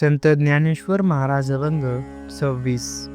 संत ज्ञानेश्वर महाराज अभंग सव्वीस.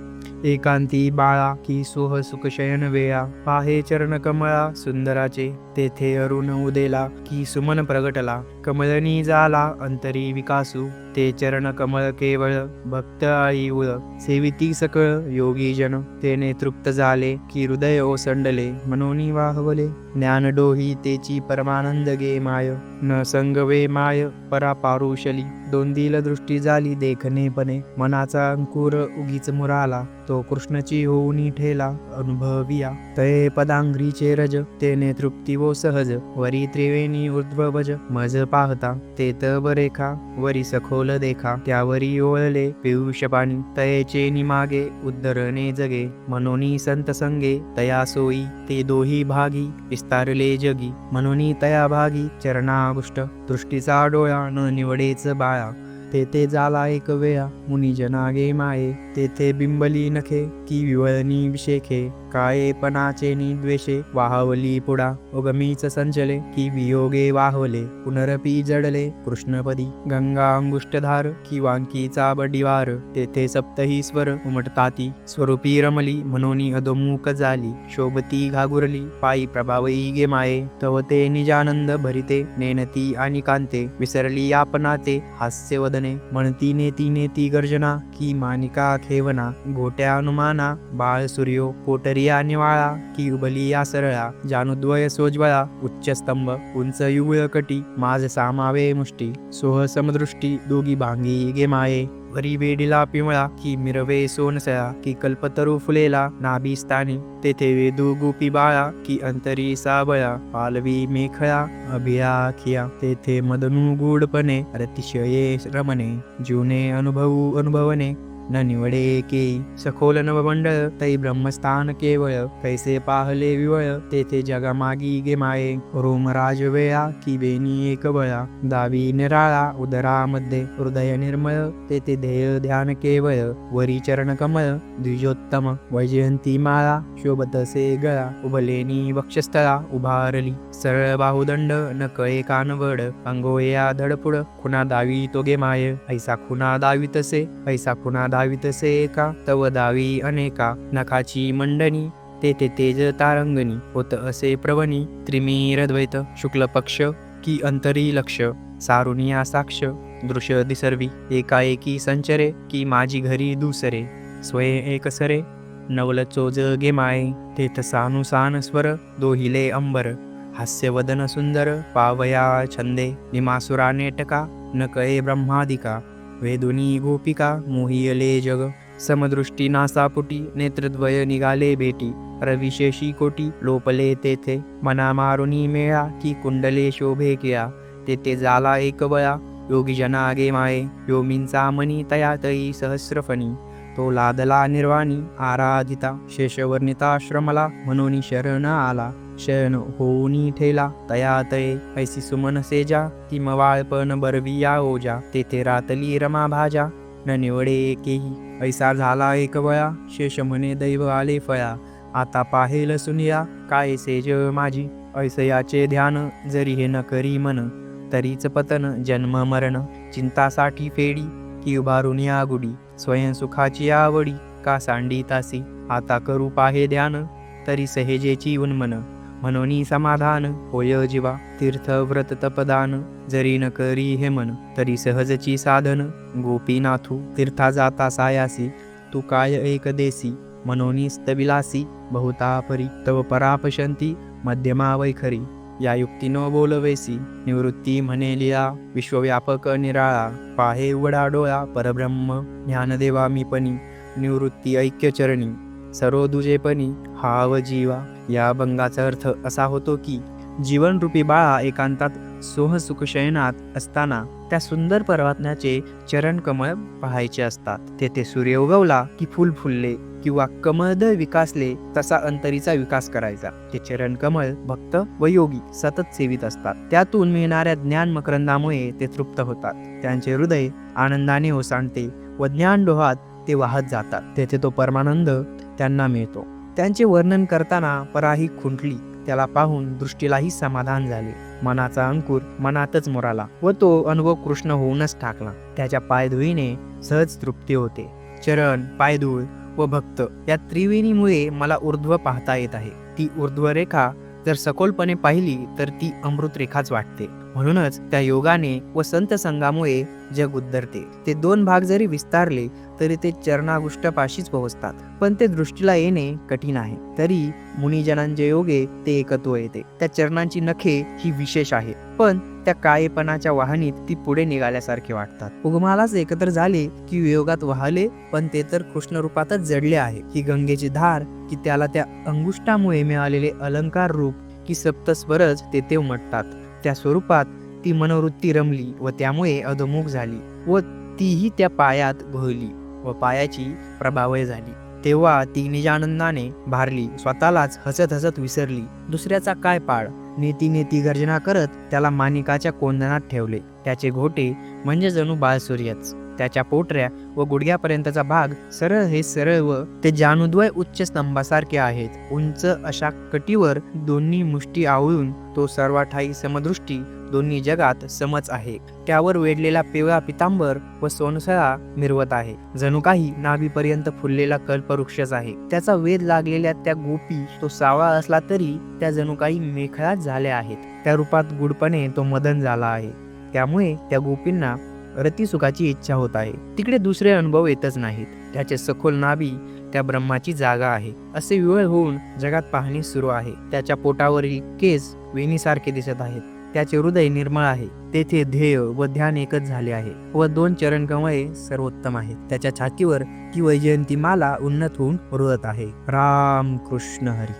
एकांती बाळा की सोह सुखशयन वेळा पाहे चरण कमळा सुंदराचे. तेथे अरुण उदेला की सुमन प्रगटला कमळनी झाला अंतरी विकासू ते चरण कमळ केवळ भक्त आई उळ सेविती सकळ योगी जन तेने तृप्त झाले की हृदय ओसंडले मनोनी वाहवले ज्ञान डोही तेची परमानंद गे माय न संगवे माय परा पारुशली दोंदील दृष्टी झाली देखणेपणे मनाचा अंकुर उगीच मुराला तो कृष्णची होऊनी ठेला अनुभविया तये पदांघ्रीचे रज तेने तृप्ती वो सहज वरी त्रिवेणी ऊर्ध्वभज मज पाहता ते तब रेखा वरी सखोल देखा त्यावरी ओळले पियुष पाणी तयेचे निमागे उद्धरणे जगे मनोनी संत संगे तया सोयी ते दोही भागी विस्तारले जगी मनोनी तया भागी चरणागुष्ट दृष्टीचा डोळा न निवडेच बाळा. तेथे झाला एक वेळा. मुनी जनागे माये तेथे बिंबली नखे की विवळणी विशेखे कायेपणाचे द्वेषे वाहवली पुढा उगमीच संचले की वियोगे वाहवले. पुनरपी जडले कृष्णपदी. गंगा अंगुष्टधार की वांकीचा बडिवार. तेथे सप्तही स्वर उमटताती. स्वरूपी रमली मनोनी अधोमुख झाली. शोभती घागुरली पायी प्रभावई गे माये. तव ते निजानंद भरिते नेनती आणि कांते. विसरली आपणाते हास्य वदने म्हणतीने तिने ती गर्जना की मानिका खेवना गोट्या अनुमाना बाळ सूर्यो पोटरिया निवाळा की उबली या सरळा जानुद्वय सोज्वळा उच्च स्तंभ उंच युगळकटी माझ सामावे मुष्टी सोह समदृष्टी दोघी भांगी गे माये वरी वेडीला पिवळा की मिरवे सोनसळा की कल्पतरू फुलेला नाभी स्थानी तेथे वेदू गोपी बाळा की अंतरी साबळा पालवी मेखळा अभियाखिया तेथे मदनू गूढपणे अतिशये रमणे जीवने अनुभवू अनुभवने न निवडे के सखोल नवमंडळ तै ब्रह्मस्थान केवळ. कैसे पाहले विवळ तेथे जगामागी गे माये. रोम राजवेळा कि बेनी एक बळा. दावी निराळा उदरामध्ये हृदय निर्मळ तेथे ध्येय ध्यान केवळ. वरी चरण कमळ द्विजोत्तम वैजयंती माळा. शोभतसे गळा उभलेनी वक्षस्थळा उभारली. सरळ बाहुदंड न कळे कानवड अंगोया धडपुड खुना दावी तो गे माय. ऐसा खुना दावी तसे ऐसा खुना दावी एका तव दावी अनेका नखाची मंडनी तेथे तेज तारंगणी होत असे प्रवणी त्रिमीरद्वैत शुक्लपक्ष शुक्ल पक्ष की अंतरी लक्ष सारुनिया साक्ष दृश्य दिसर्वी एकाएकी संचरे की माझी घरी दुसरे स्वये एकसरे नवल चोज गे तेथ सानुसान स्वर दोहिले अंबर हास्यवदन सुंदर पावया छंदे निमासुरा नेटका नकये ब्रह्मादिका वेदुनी गोपिका मोहियले जग समदृष्टी नासापुटी नेत्रद्वय निघाले भेटी रविशेषी कोटी लोपले तेथे मना मारुनी मेळा की कुंडले शोभे किया तेथे झाला एक बळा योगी जनागे माये योमींचा मनी तया तयी सहस्रफणी तो लादला निर्वाणी आराधिता शेषवर्णिताश्रमला म्हणून शरण आला. शयन होऊनी ठेला तया तये ऐसी सुमन सेजा ती मवाळपण बरविया ओजा तेथे रातली रमा भाजा न निवडे एकेही ऐसा झाला एक वया शेष म्हणे दैव आले फळा आता पाहेल सुनिया काय सेज माझी ऐसयाचे ध्यान जरी हे न करी मन तरीच पतन जन्म मरण चिंतासाठी फेडी की उभारून या गुडी स्वयंसुखाची आवडी का सांडी तासी आता करू पाहे ध्यान तरी सहेजेची उन्मन मनोनी समाधान होय जीवा तीर्थ व्रत तपदान जरी न करी हे मन तरी सहजची साधन गोपीनाथू तीर्था जाता सायासी तू काय एक देसी? मनोनी स्तविलासी बहुतापरी तव परापशंती मध्यमा वैखरी या युक्तीनो बोलवेसी निवृत्ती म्हणे लिया विश्वव्यापक निराळा पाहे उघडा डोळा परब्रह्म ज्ञानदेवा मी पणी निवृत्ती ऐक्यचरणी सर्व दुजेपणी हाव जीवा. या भंगाचा अर्थ असा होतो की जीवनरूपी बाळा एकांतात सोह सुखशयनात असताना त्या सुंदर पर्वतनाचे चरण कमळ पाहायचे असतात. तेथे सूर्य उगवला की फुल फुलले किंवा कमळद विकासले तसा अंतरीचा विकास करायचा. ते चरण कमळ भक्त व योगी सतत सेवित असतात. त्यातून मिळणाऱ्या ज्ञान मकरंदामुळे ते तृप्त होतात. त्यांचे हृदय आनंदाने ओसांडते व ज्ञान डोहात ते वाहत जातात. तेथे तो परमानंद त्यांना मिळतो. त्यांचे वर्णन करताना पराही खुंटली. त्याला पाहून दृष्टीलाही समाधान झाले. मनाचा अंकुर मनातच मुराला व तो अनुभव कृष्ण होऊनच टाकला. त्याच्या पायधुईने सहज तृप्ती होते. चरण पायधूळ व भक्त या त्रिवेणीमुळे मला ऊर्ध्व पाहता येत आहे. ती ऊर्ध्व रेखा जर सखोलपणे पाहिली तर ती अमृत रेखाच वाटते. म्हणूनच त्या योगाने व संत संघामुळे जग उद्धरते. ते दोन भाग जरी विस्तारले तरी ते चरणागुष्टपाशीच पोहोचतात. पण ते दृष्टीला येणे कठीण आहे. तरी मुनिजनांचे योगे ते एकत्व येते. त्या चरणांची नखे ही विशेष आहे. पण त्या काळेपणाच्या वाहनीत ती पुढे निघाल्यासारखे वाटतात. उगमालाच एकत्र झाले की वियोगात वाहले पण ते तर कृष्ण रूपातच जडले आहे. ही गंगेची धार की त्याला त्या अंगुष्टामुळे मिळालेले अलंकार रूप की सप्तस्वरच तेथे उमटतात त्या स्वरूपात ती मनोवृत्ती रमली व त्यामुळे अधोमुख झाली व तीही त्या पायात घोळली. व पायाची प्रभावय झाली. तेव्हा ती निजानंदाने भारली स्वतःलाच हसत हसत विसरली. दुसऱ्याचा काय पाळ? नेती नेती गर्जना करत त्याला मानिकाच्या कोंदणात ठेवले. त्याचे घोटे म्हणजे जणू बाळसूर्यच. त्याच्या पोटऱ्या व गुडघ्यापर्यंतचा भाग सरळ हे सरळ व ते जानुद्वय उच्च स्तंभासारखे आहेत. उंच अशा कटीवर दोन्ही मुष्टी आवळून तो सर्वाठाई समदृष्टी दोन्ही जगात समच आहे. त्यावर वेढलेला पिवळा पितांबर व सोनसळा मिरवत आहे. जणू काही नाभीपर्यंत फुललेला कल्पवृक्षच आहे. त्याचा वेध लागलेल्या त्या गोपी तो सावळा असला तरी त्या जणू काही मेखळा झाल्या आहेत. त्या रूपात गुडपणे तो मदन झाला आहे. त्यामुळे त्या गोपींना रतीसुखाची इच्छा होत आहे. तिकडे दुसरे अनुभव येतच नाहीत. त्याचे सखोल नाभी त्या ब्रह्माची जागा आहे. असे विवळ होऊन जगात पाहणी सुरू आहे. त्याच्या पोटावरील केस वेणीसारखे दिसत आहेत. त्याचे हृदय निर्मळ आहे. तेथे ध्येय व ध्यान एकच झाले आहे व दोन चरण कमळे सर्वोत्तम आहेत. त्याच्या छातीवर ती वैजयंती माला उन्नत होऊन रुळत आहे. राम कृष्ण हरी.